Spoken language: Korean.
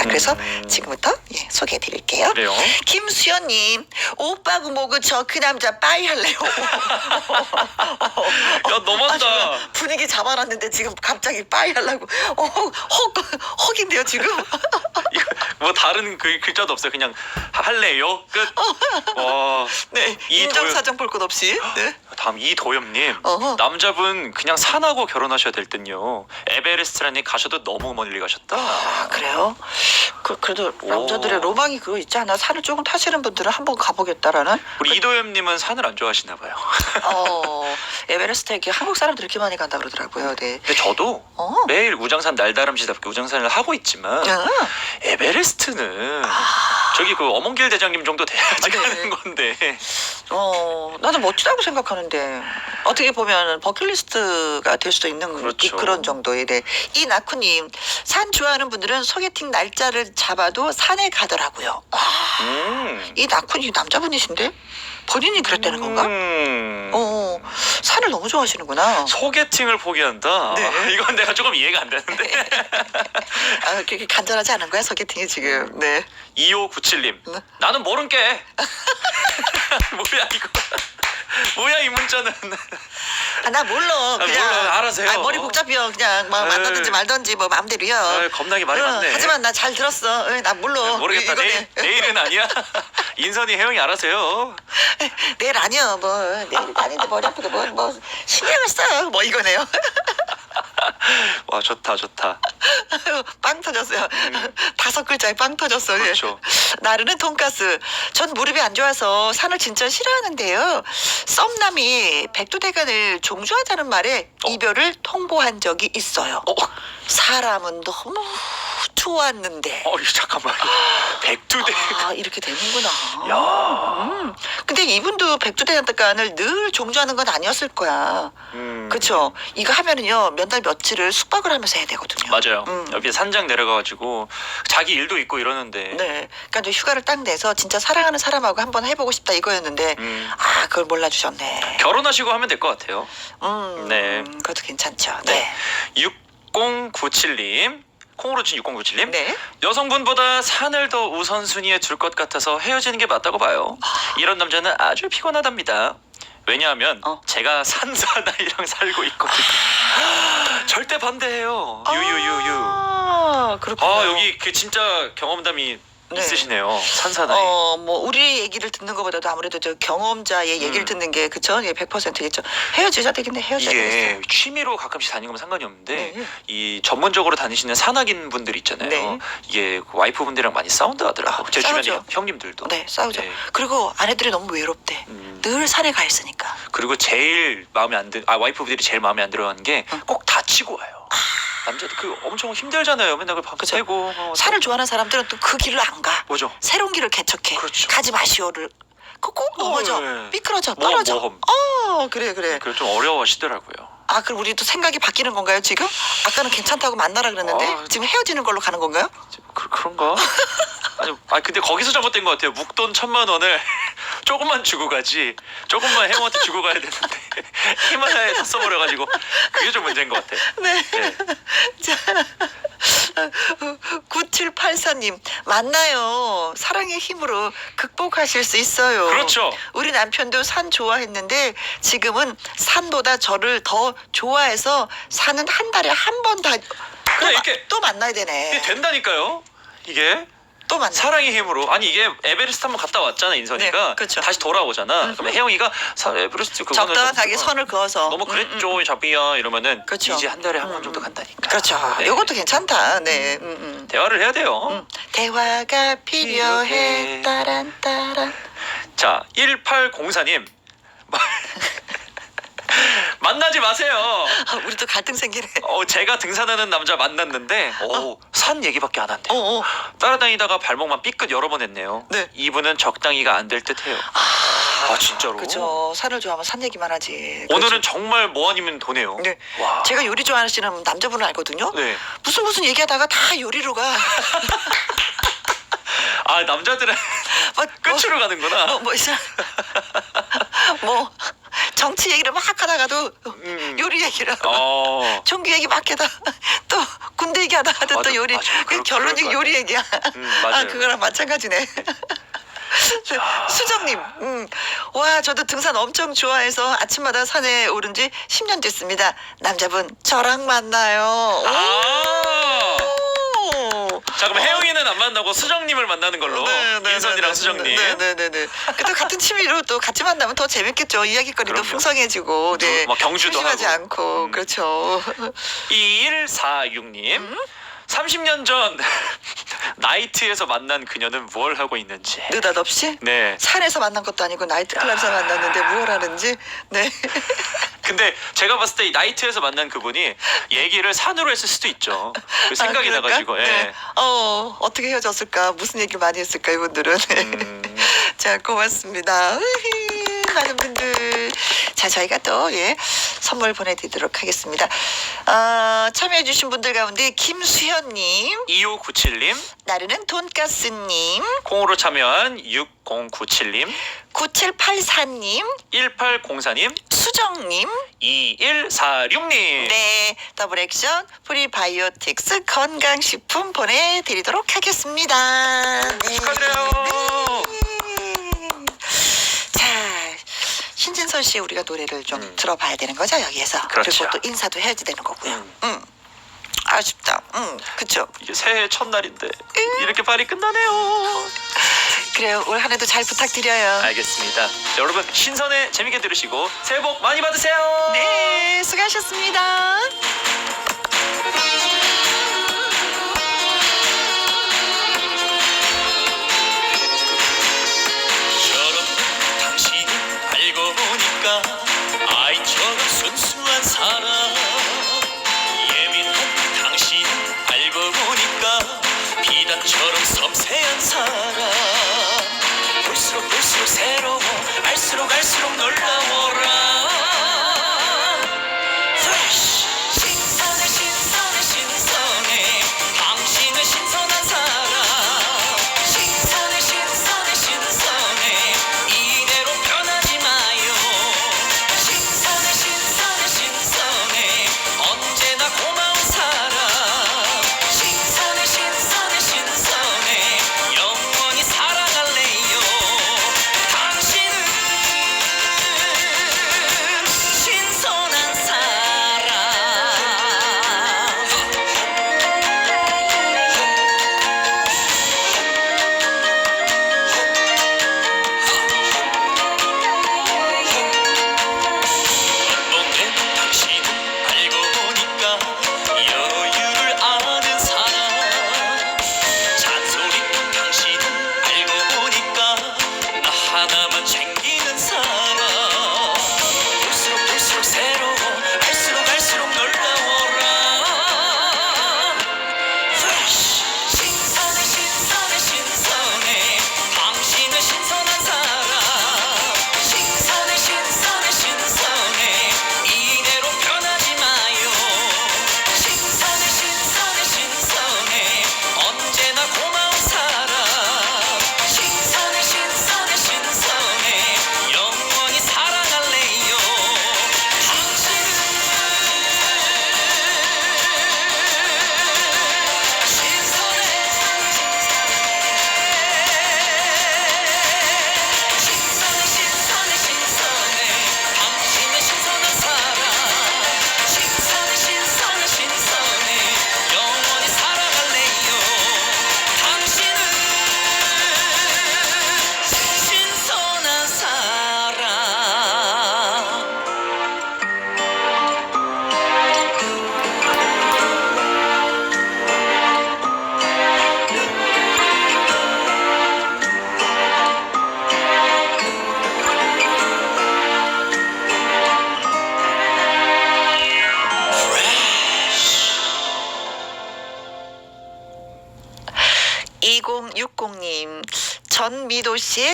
자, 그래서 음. 지금부터 예, 소개해 드릴게요. 그래요. 김수현님, 오빠고 뭐고 저 그 남자 빠이 할래요. 야 너무한다. 아, 분위기 잡아놨는데 지금 갑자기 빠이 하려고. 어, 헉, 헉인데요, 지금. 이거 뭐 다른 그 글자도 없어요. 그냥 할래요. 끝. 와. 네, 이 인정사정 볼 것 없이. 네. 다음 이도엽님 어허. 남자분 그냥 산하고 결혼하셔야 될 듯요. 에베레스트라니 가셔도 너무 멀리 가셨다. 아, 그래요? 그, 그래도 남자들의 로망이 그거 있지 않아? 산을 조금 타시는 분들은 한번 가보겠다라는? 우리 이도엽님은 산을 안 좋아하시나 봐요. 어, 에베레스트에 이렇게 한국 사람들 이렇게 많이 간다 그러더라고요. 네. 근데 저도 어. 매일 우장산 날다람쥐답게 우장산을 하고 있지만 야. 에베레스트는 아, 저기 그 어몽길 대장님 정도 돼야지 네. 하는 건데 어, 나는 멋지다고 생각하는데 어떻게 보면 버킷리스트가 될 수도 있는 그렇죠. 이- 그런 정도의 네. 이 나쿠님 산 좋아하는 분들은 소개팅 날짜를 잡아도 산에 가더라고요. 아, 음. 이 나쿠님 남자분이신데 본인이 그랬다는 건가? 음. 어, 산을 너무 좋아하시는구나. 소개팅을 포기한다. 네. 이건 내가 조금 이해가 안 되는데. 아, 그렇게 간절하지 않은 거야 소개팅이 지금. 네. 2597님. 네. 나는 모른 게. 뭐야 이거. 뭐야 이 문자는. 아, 나 몰라. 그냥. 몰라. 알아서요. 아, 머리 복잡해요. 그냥 뭐 에이. 만나든지 말든지 뭐 마음대로요. 아, 겁나게 말이 응, 많네. 하지만 나 잘 들었어. 응, 나 몰라. 모르겠다. 이거네. 내일, 내일은 아니야. 인선이 혜영이 알아서요. 내일 아니야. 뭐 내일 아닌데 머리 아프게 뭐, 뭐 신경을 써. 뭐 이거네요. 와 좋다 좋다. 빵 터졌어요. 다섯 글자에 빵 터졌어. 요 음. 그렇죠. 나르는 돈가스. 전 무릎이 안 좋아서 산을 진짜 싫어하는데요. 썸남이 백두대간을 종주하자는 말에 어. 이별을 통보한 적이 있어요. 어, 사람은 너무 좋았는데. 어 잠깐만. 백두대. 아 이렇게 되는구나. 야. 음. 근데 이분도 백두대간을 늘 종주하는 건 아니었을 거야. 음. 그렇죠. 이거 하면은요 몇달 며칠을 숙박을 하면서 해야 되거든요. 맞아요. 음. 옆에 산장 내려가가지고 자기 일도 있고 이러는데. 네. 그러니까 이제 휴가를 딱 내서 진짜 사랑하는 사람하고 한번 해보고 싶다 이거였는데 음. 아 그걸 몰라주셨네. 결혼하시고 하면 될 것 같아요. 음. 네. 그것도 괜찮죠. 네. 네. 6097님. 콩으로 친 6097님. 네. 여성분보다 산을 더 우선순위에 둘 것 같아서 헤어지는 게 맞다고 봐요. 이런 남자는 아주 피곤하답니다. 왜냐하면 어. 제가 산사나이랑 살고 있거든요. 절대 반대해요. 유유유유. 아 그렇군요. 아 여기 그 진짜 경험담이 네. 있으시네요. 산사나이. 어, 뭐 우리 얘기를 듣는 것보다도 아무래도 저 경험자의 얘기를 음. 듣는 게 그쵸? 예, 100%겠죠. 헤어지자 되겠네. 헤어져야 이게 되겠어. 취미로 가끔씩 다니는 건 상관이 없는데 네. 이 전문적으로 다니시는 산악인 분들 있잖아요. 네. 이게 그 와이프 분들이랑 많이 싸운다 하더라고. 아, 제 주변에 싸우죠. 형님들도. 네, 싸우죠. 네. 그리고 아내들이 너무 외롭대. 음, 늘 산에 가 있으니까. 그리고 제일 마음에 안 들, 아 와이프 분들이 제일 마음에 안 들어하는 게 응. 꼭 다치고 와요. 남자들 그 엄청 힘들잖아요. 맨날 그 밤새 그죠. 새고 뭐 산을 좋아하는 사람들은 또 그 길을 안 가. 뭐죠? 새로운 길을 개척해. 그렇죠. 가지 마시오를. 그꼭 넘어져. 네. 미끄러져. 모험, 떨어져. 모험. 어, 그래, 그래. 그걸 좀 어려워하시더라고요. 아, 그럼 우리 또 생각이 바뀌는 건가요, 지금? 아까는 괜찮다고 만나라 그랬는데 아, 지금 헤어지는 걸로 가는 건가요? 그, 그런가? 아니, 아 근데 거기서 잘못된 것 같아요. 묵돈 천만 원을 조금만 주고 가지. 조금만 혜영한테 주고 가야 되는데 히말라야에 다 써버려가지고 그게 좀 문제인 것 같아. 네. 네. 자, 9784님, 만나요. 사랑의 힘으로 극복하실 수 있어요. 그렇죠. 우리 남편도 산 좋아했는데 지금은 산보다 저를 더 좋아해서 산은 한 달에 한 번 다. 또, 이렇게- 마- 또 만나야 되네. 이게 된다니까요. 이게 또 만나. 사랑의 힘으로 아니 이게 에베레스트 한번 갔다 왔잖아 인선이가 네, 그렇죠. 다시 돌아오잖아. 그러면 혜영이가 사- 에베레스트 그거는 적당하게 좀, 어, 선을 그어서. 너무 음, 그랬죠 음. 자비야 이러면은 그렇죠. 이제 한 달에 한번 음, 정도 음. 간다니까. 그렇죠. 네. 이것도 괜찮다. 네. 음, 음. 대화를 해야 돼요. 음. 대화가 필요해. 필요해. 따란 따란. 자 1804님 만나지 마세요. 아, 우리 또 갈등 생기네. 어, 제가 등산하는 남자 만났는데 어, 산 얘기밖에 안 한대요. 어, 어. 따라다니다가 발목만 삐끗 여러 번 했네요. 네. 이분은 적당히가 안 될 듯해요. 아, 진짜로? 그죠. 산을 좋아하면 산 얘기만 하지. 오늘은 정말 뭐 아니면 도네요. 네. 와. 제가 요리 좋아하시는 남자분을 알거든요. 네. 무슨 무슨 얘기하다가 다 요리로 가. 아 남자들은 뭐, 끝으로 가는구나. 뭐, 뭐, 있어. 뭐, 정치 얘기를 막 하다가도 음. 요리 얘기를 하고 어. 종교 얘기 막 하다 또 군대 얘기 하다 가도 맞아, 또 요리 맞아. 그럴- 결론이 그럴 것 요리 얘기야. 음, 맞아요. 아 그거랑 마찬가지네. 수정님, 음, 와 저도 등산 엄청 좋아해서 아침마다 산에 오른 지 10년 됐습니다. 남자분 저랑 만나요. 아. 오. 자 그럼 혜영이는 안 만나고 수정님을 만나는 걸로 인선이랑 수정님. 네네 네. 또 같은 취미로 또 같이 만나면 더 재밌겠죠. 이야기거리도 그럼요. 풍성해지고, 네. 뭐 경주도 심심하지 하고. 않고, 음. 그렇죠. 2146님. 음? 30년 전 나이트에서 만난 그녀는 뭘 하고 있는지. 느닷없이 네. 산에서 만난 것도 아니고 나이트클럽에서 만났는데 무엇 하는지, 네. 근데 제가 봤을 때이 나이트에서 만난 그분이 얘기를 산으로 했을 수도 있죠. 그 생각이 아, 그럴까? 나가지고. 예. 네. 어, 어떻게 헤어졌을까? 무슨 얘기를 많이 했을까? 이분들은. 음. 자, 고맙습니다. 으히, 많은 분들. 자, 저희가 또, 예, 선물 보내드리도록 하겠습니다. 아, 참여해주신 분들 가운데 김수현님, 2597님, 나르는 돈가스님, 콩으로 참여한 6097님, 9784님, 1804님, 수정님, 2146님. 네, 더블 액션 프리바이오틱스 건강식품 보내드리도록 하겠습니다. 네. 축하드려요. 네. 자, 씨 우리가 노래를 좀 음. 들어봐야 되는 거죠 여기에서. 그렇죠. 리고또 인사도 해야지 되는 거고요. 음. 음. 아쉽다. 음, 그쵸. 이게 새해 첫날인데 이렇게 빨리 끝나네요. 그래요. 올 한해도 잘 부탁드려요. 알겠습니다. 자, 여러분 신선에 재밌게 들으시고 새해 복 많이 받으세요. 네, 수고하셨습니다.